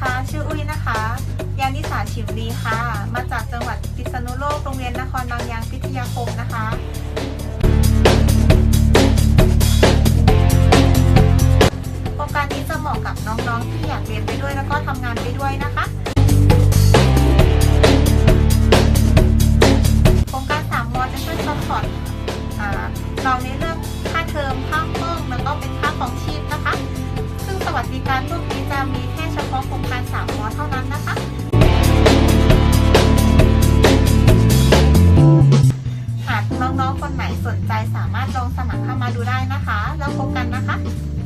ค่ะ มาจากจังหวัดพิษณุโลก โรงเรียนนครบางยางพิทยาคมนะคะโครงการนี้จะเหมาะกับน้องๆที่อยากเรียนไปด้วยแล้วก็ทำงานไปด้วยนะคะโครงการ3มอจะช่วยซัพพอร์ตเราในเรื่องค่าเทอมค่าห้องแล้วก็เป็นค่าของชีพนะคะ ซึ่งสวัสดิการพวกนี้จะมีแสนใจสามารถลองสมัครเข้ามาดูได้นะคะ แล้วพบกันนะคะบ๊ายบายค่ะ